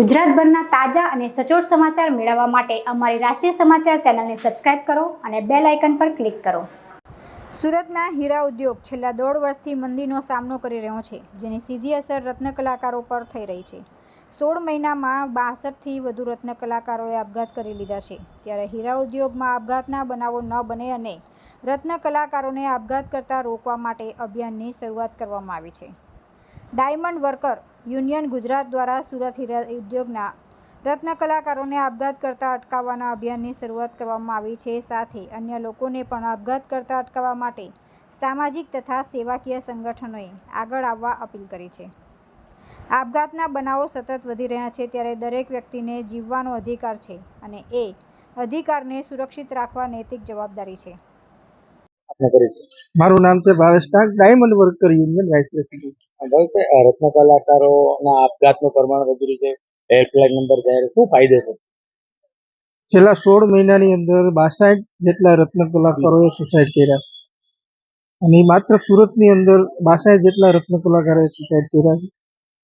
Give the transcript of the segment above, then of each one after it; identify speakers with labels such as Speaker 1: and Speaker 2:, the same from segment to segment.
Speaker 1: ગુજરાતભરના તાજા અને સચોટ સમાચાર મેળવવા માટે અમારી રાષ્ટ્રીય સમાચાર ચેનલને સબસ્ક્રાઇબ કરો અને બેલ આઇકન પર ક્લિક કરો. સુરતના હીરા ઉદ્યોગ છેલ્લા દોઢ વર્ષથી મંદીનો સામનો કરી રહ્યો છે, જેની સીધી અસર રત્ન કલાકારો પર થઈ રહી છે. સોળ મહિનામાં બાસઠથી વધુ રત્ન કલાકારોએ આપઘાત કરી લીધા છે. ત્યારે હીરા ઉદ્યોગમાં આપઘાતના બનાવો ન બને અને રત્ન કલાકારોને આપઘાત કરતા રોકવા માટે અભિયાનની શરૂઆત કરવામાં આવી છે. ડાયમંડ વર્કર યુનિયન ગુજરાત દ્વારા સુરત હીરા ઉદ્યોગના રત્ન કલાકારોને આપઘાત કરતા અટકાવવાના અભિયાનની શરૂઆત કરવામાં આવી છે. સાથે અન્ય લોકોને પણ આપઘાત કરતા અટકાવવા માટે સામાજિક તથા સેવાકીય સંગઠનોએ આગળ આવવા અપીલ કરી છે. આપઘાતના બનાવો સતત વધી રહ્યા છે ત્યારે દરેક વ્યક્તિને જીવવાનો અધિકાર છે અને એ અધિકારને સુરક્ષિત રાખવા નૈતિક જવાબદારી છે.
Speaker 2: કરી છે.
Speaker 3: મારું નામ છે Bhavesh Tank diamond worker union vice president
Speaker 2: ભાઈ આ રત્ન કલાકારોના આપઘાતનું પ્રમાણ વધી રહ્યું છે હેલ્પલાઇન નંબર જાહેર શું ફાયદો છે?
Speaker 3: છેલ્લા સોળ મહિનાની અંદર બાસઠ જેટલા રત્ન કલાકારોએ સુસાઇડ કર્યા છે. અને માત્ર સુરતની અંદર બાસઠ જેટલા રત્ન કલાકારોએ સુસાઇડ કર્યા છે.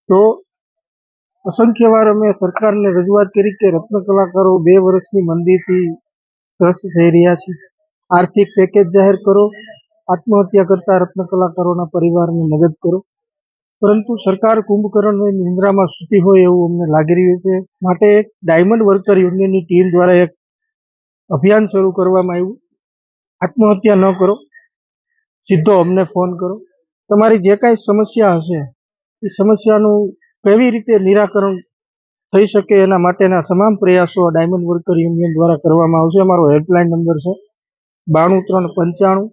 Speaker 3: તો અસંખ્ય વાર અમે સરકારને રજૂઆત કરી કે રત્ન કલાકારો બે વર્ષની મંદીથી ત્રસ્ત થઈ રહ્યા છે. આર્થિક પેકેજ જાહેર કરો, આત્મહત્યા કરતા રત્ન કલાકારોના પરિવારને મદદ કરો. પરંતુ સરકાર કુંભકર્ણની નિંદ્રામાં સૂતી હોય એવું અમને લાગી રહ્યું છે. માટે એક ડાયમંડ વર્કર યુનિયનની ટીમ દ્વારા એક અભિયાન શરૂ કરવામાં આવ્યું. આત્મહત્યા ન કરો. સીધો અમને ફોન કરો. તમારી જે કાંઈ સમસ્યા હશે, એ સમસ્યાનું કેવી રીતે નિરાકરણ થઈ શકે એના માટેના તમામ પ્રયાસો ડાયમંડ વર્કર યુનિયન દ્વારા કરવામાં આવશે. અમારો હેલ્પલાઇન નંબર છે બાણું ત્રણ પંચાણું,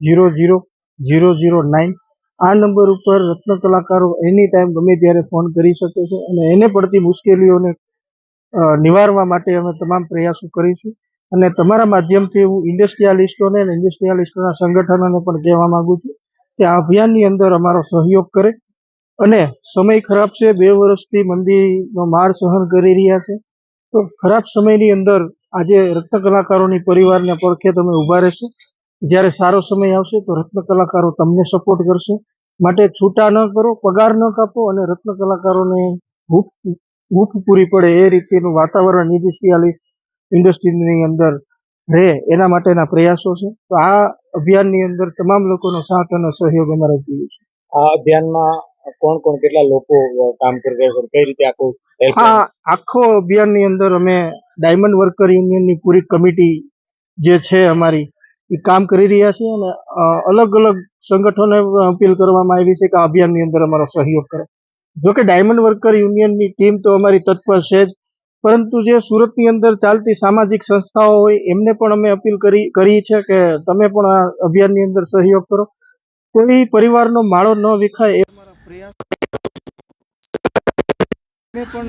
Speaker 3: zero zero zero zero nine. આ નંબર ઉપર રત્ન કલાકારો એની ટાઈમ ગમે ત્યારે ફોન કરી શકે છે અને એને પડતી મુશ્કેલીઓને નિવારવા માટે અમે તમામ પ્રયાસો કરીશું. અને તમારા માધ્યમથી હું ઇન્ડસ્ટ્રીયાલિસ્ટોને અને ઇન્ડસ્ટ્રીયાલિસ્ટોના સંગઠનોને પણ કહેવા માગું છું કે આ અભિયાનની અંદર અમારો સહયોગ કરે અને સમય ખરાબ છે, બે વર્ષથી મંદીનો માર સહન કરી રહ્યા છે. તો ખરાબ સમયની અંદર આજે રત્ન કલાકારોની પરિવારને પડખે તમે ઊભા રહેશો. જ્યારે સારો સમય આવશે તો રત્ન કલાકારો તમને સપોર્ટ કરશે. માટે છૂટા ન કરો પગાર ન કાપો અને રત્ન કલાકારોને હૂફ હૂફ પૂરી પડે એ રીતેનું વાતાવરણ ઇન્ડસ્ટ્રીયાલિસ્ટ ઇન્ડસ્ટ્રીની અંદર રહે એના માટેના પ્રયાસો છે. તો આ અભિયાનની અંદર તમામ લોકોનો સાથ અને સહયોગ અમારે જોઈએ છે.
Speaker 2: આ અભિયાનમાં કોણ કોણ કેટલા લોકો કામ કરી રહ્યા છે? કઈ રીતે આખું?
Speaker 3: આ આખો અભિયાનની અંદર અમે ડાયમંડ વર્કર યુનિયનની પૂરી કમિટી જે છે અમારી, એ કામ કરી રહ્યા છે અને અલગ અલગ સંગઠનોને અપીલ કરવામાં આવી છે કે આ અભિયાનની અંદર અમારો સહયોગ કરે. જો કે ડાયમંડ વર્કર યુનિયનની ટીમ તો અમારી તત્પર છે જ, પરંતુ જે સુરતની અંદર ચાલતી સામાજિક સંસ્થાઓ હોય, એમને પણ અમે અપીલ કરી કરી છે કે તમે પણ આ અભિયાનની અંદર સહયોગ કરો. કોઈ પરિવારનો માળો ન વિખાય એ અમારા પ્રયાસ પણ